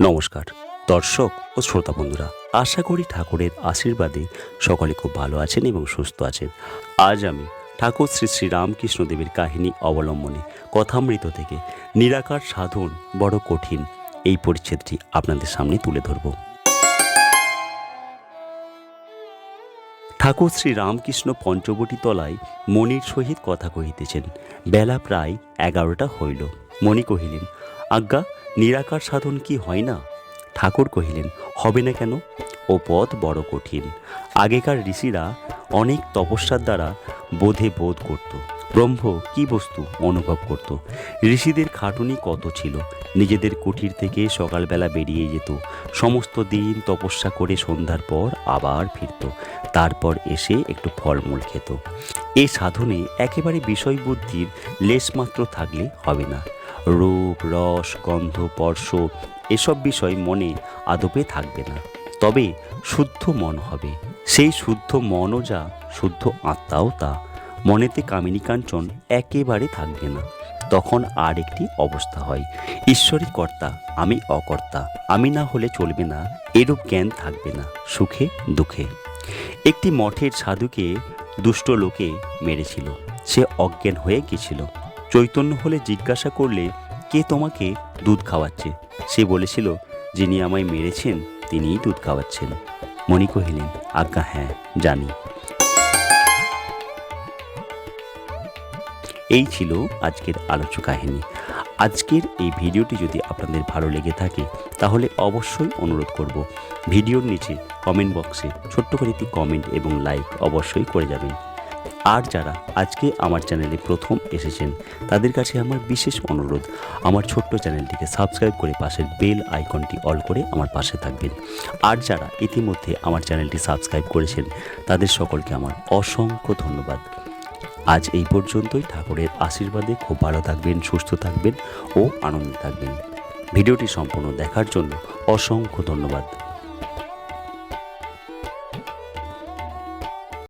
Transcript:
নমস্কার, দর্শক ও শ্রোতা বন্ধুরা, আশা করি ঠাকুরের আশীর্বাদে সকলে খুব ভালো আছেন এবং সুস্থ আছেন। আজ আমি ঠাকুর শ্রী শ্রী রামকৃষ্ণদেবের কাহিনী অবলম্বনে কথামৃত থেকে নিরাকার সাধন বড় কঠিন এই পরিচ্ছেদটি আপনাদের সামনে তুলে ধরব। ঠাকুর শ্রী রামকৃষ্ণ পঞ্চবটি তলায় মণির সহিত কথা কহিতেছেন। বেলা প্রায় এগারোটা হইল। মণি কহিলেন, আজ্ঞা নিরাকার সাধন কি হয় না? ঠাকুর কহিলেন, হবে না কেন? ও পথ বড় কঠিন। আগেকার ঋষিরা অনেক তপস্যার দ্বারা বোধে বোধ করত। ব্রহ্ম কি বস্তু অনুভব করত? ঋষিদের খাটুনি কত ছিল? নিজেদের কুঠির থেকে সকালবেলা বেরিয়ে যেত। সমস্ত দিন তপস্যা করে সন্ধ্যার পর আবার ফিরত। তারপর এসে একটু ফলমূল খেত। এ সাধনে একেবারে বিষয় বুদ্ধির লেশমাত্র থাকলে হবে না। রূপ, রস, গন্ধ, স্পর্শ এসব বিষয় মনে আদপে থাকবে না। তবে শুদ্ধ মন হবে। সেই শুদ্ধ মনও যা, শুদ্ধ আত্মাও তা। মনেতে কামিনী কাঞ্চন একেবারে থাকবে না। তখন আর একটি অবস্থা হয়। ঈশ্বরই কর্তা, আমি অকর্তা। আমি না হলে চলবে না। এরূপ জ্ঞান থাকবে না, সুখে, দুঃখে। একটি মঠের সাধুকে দুষ্ট লোকে মেরেছিল। সে অজ্ঞান হয়ে গেছিল চৈতন্য হলে জিজ্ঞাসা করলে, কে তোমাকে দুধ খাওয়াচ্ছে? সে বলেছিল, যিনি আমায় মেরেছেন, তিনিই দুধ খাওয়াচ্ছেন। মণি কহিলেন, আজ্ঞা হ্যাঁ জানি। এই ছিল আজকের আলোচ্য কাহিনী। আজকের এই ভিডিওটি যদি আপনাদের ভালো লেগে থাকে, তাহলে অবশ্যই অনুরোধ করব, ভিডিওর নিচে কমেন্ট বক্সে ছোট্ট করে একটি কমেন্ট এবং লাইক অবশ্যই করে যাবেন। আর যারা আজকে আমার চ্যানেলে প্রথম এসেছেন, তাদের কাছে আমার বিশেষ অনুরোধ, আমার ছোট্ট চ্যানেলটিকে সাবস্ক্রাইব করে পাশের বেল আইকনটি অল করে আমার পাশে থাকবেন। আর যারা ইতিমধ্যে আমার চ্যানেলটি সাবস্ক্রাইব করেছেন, তাদের সকলকে আমার অসংখ্য ধন্যবাদ। আজ এই পর্যন্তই, ঠাকুরের আশীর্বাদে খুব ভালো থাকবেন, সুস্থ থাকবেন ও আনন্দে থাকবেন। ভিডিওটি সম্পূর্ণ দেখার জন্য অসংখ্য ধন্যবাদ।